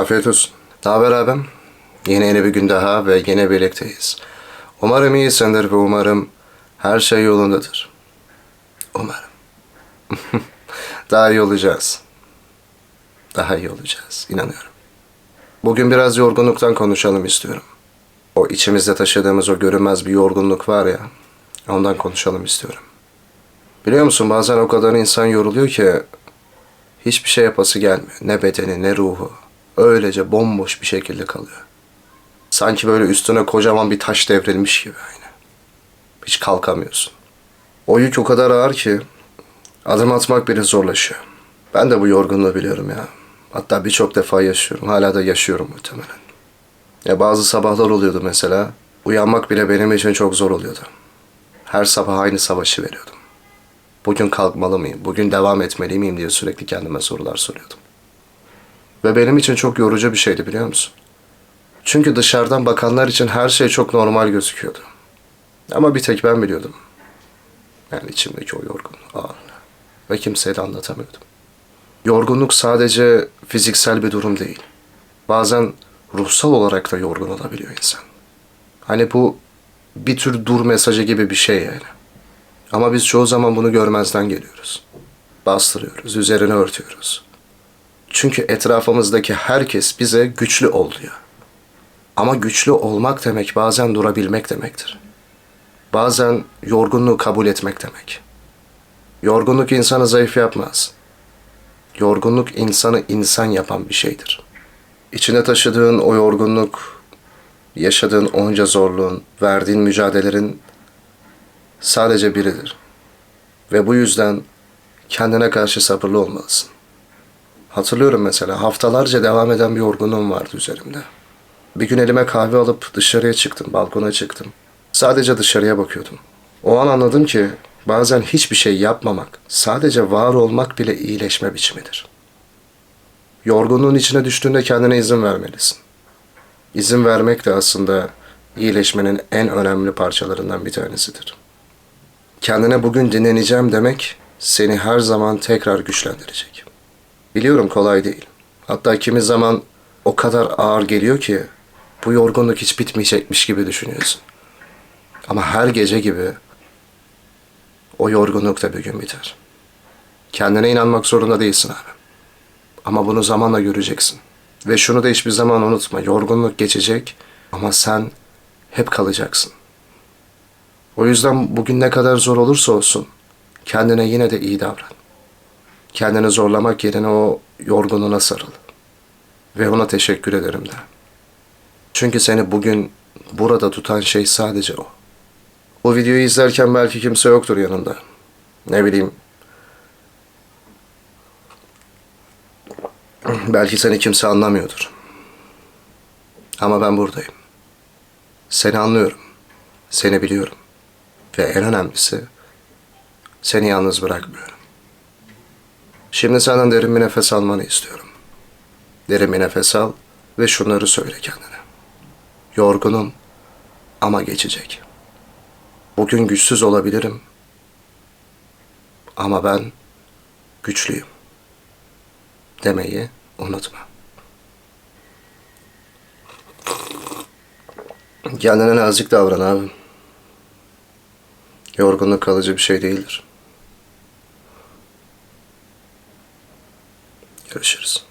Afiyet olsun. Ne haber abim? Yine yeni bir gün daha ve yine birlikteyiz. Umarım iyisindir ve umarım her şey yolundadır. Umarım. daha iyi olacağız. Daha iyi olacağız. inanıyorum. Bugün biraz yorgunluktan konuşalım istiyorum. O içimizde taşıdığımız o görünmez bir yorgunluk var ya. Ondan konuşalım istiyorum. Biliyor musun bazen o kadar insan yoruluyor ki hiçbir şey yapası gelmiyor. Ne bedeni ne ruhu. Öylece bomboş bir şekilde kalıyor. Sanki böyle üstüne kocaman bir taş devrilmiş gibi aynı. Hiç kalkamıyorsun. O yük o kadar ağır ki adım atmak bile zorlaşıyor. Ben de bu yorgunluğu biliyorum ya. Hatta birçok defa yaşıyorum. Hala da yaşıyorum muhtemelen. Ya bazı sabahlar oluyordu mesela. Uyanmak bile benim için çok zor oluyordu. Her sabah aynı savaşı veriyordum. Bugün kalkmalı mıyım? Bugün devam etmeli miyim diye sürekli kendime sorular soruyordum. Ve benim için çok yorucu bir şeydi biliyor musun? Çünkü dışarıdan bakanlar için her şey çok normal gözüküyordu. Ama bir tek ben biliyordum. Yani içimdeki o yorgunluğu, ağırlığı. Ve kimseye de anlatamıyordum. Yorgunluk sadece fiziksel bir durum değil. Bazen ruhsal olarak da yorgun olabiliyor insan. Hani bu bir tür dur mesajı gibi bir şey yani. Ama biz çoğu zaman bunu görmezden geliyoruz. Bastırıyoruz, üzerine örtüyoruz. Çünkü etrafımızdaki herkes bize güçlü ol diyor. Ama güçlü olmak demek bazen durabilmek demektir. Bazen yorgunluğu kabul etmek demek. Yorgunluk insanı zayıf yapmaz. Yorgunluk insanı insan yapan bir şeydir. İçine taşıdığın o yorgunluk, yaşadığın onca zorluğun, verdiğin mücadelelerin sadece biridir. Ve bu yüzden kendine karşı sabırlı olmalısın. Hatırlıyorum mesela haftalarca devam eden bir yorgunluğum vardı üzerimde. Bir gün elime kahve alıp dışarıya çıktım, balkona çıktım. Sadece dışarıya bakıyordum. O an anladım ki bazen hiçbir şey yapmamak, sadece var olmak bile iyileşme biçimidir. Yorgunluğun içine düştüğünde kendine izin vermelisin. İzin vermek de aslında iyileşmenin en önemli parçalarından bir tanesidir. Kendine bugün dinleneceğim demek seni her zaman tekrar güçlendirecek. Biliyorum kolay değil. Hatta kimi zaman o kadar ağır geliyor ki bu yorgunluk hiç bitmeyecekmiş gibi düşünüyorsun. Ama her gece gibi o yorgunluk da bir gün biter. Kendine inanmak zorunda değilsin abi. Ama bunu zamanla göreceksin. Ve şunu da hiçbir zaman unutma. Yorgunluk geçecek ama sen hep kalacaksın. O yüzden bugün ne kadar zor olursa olsun kendine yine de iyi davran. Kendini zorlamak yerine o yorgunluğuna sarıl. Ve ona teşekkür ederim de. Çünkü seni bugün burada tutan şey sadece o. Bu videoyu izlerken belki kimse yoktur yanında. Ne bileyim. Belki seni kimse anlamıyordur. Ama ben buradayım. Seni anlıyorum. Seni biliyorum. Ve en önemlisi seni yalnız bırakmıyorum. Şimdi senden derin bir nefes almanı istiyorum. Derin bir nefes al ve şunları söyle kendine. Yorgunum ama geçecek. Bugün güçsüz olabilirim ama ben güçlüyüm demeyi unutma. Kendine nazik davran abi. Yorgunluk kalıcı bir şey değildir. Görüşürüz.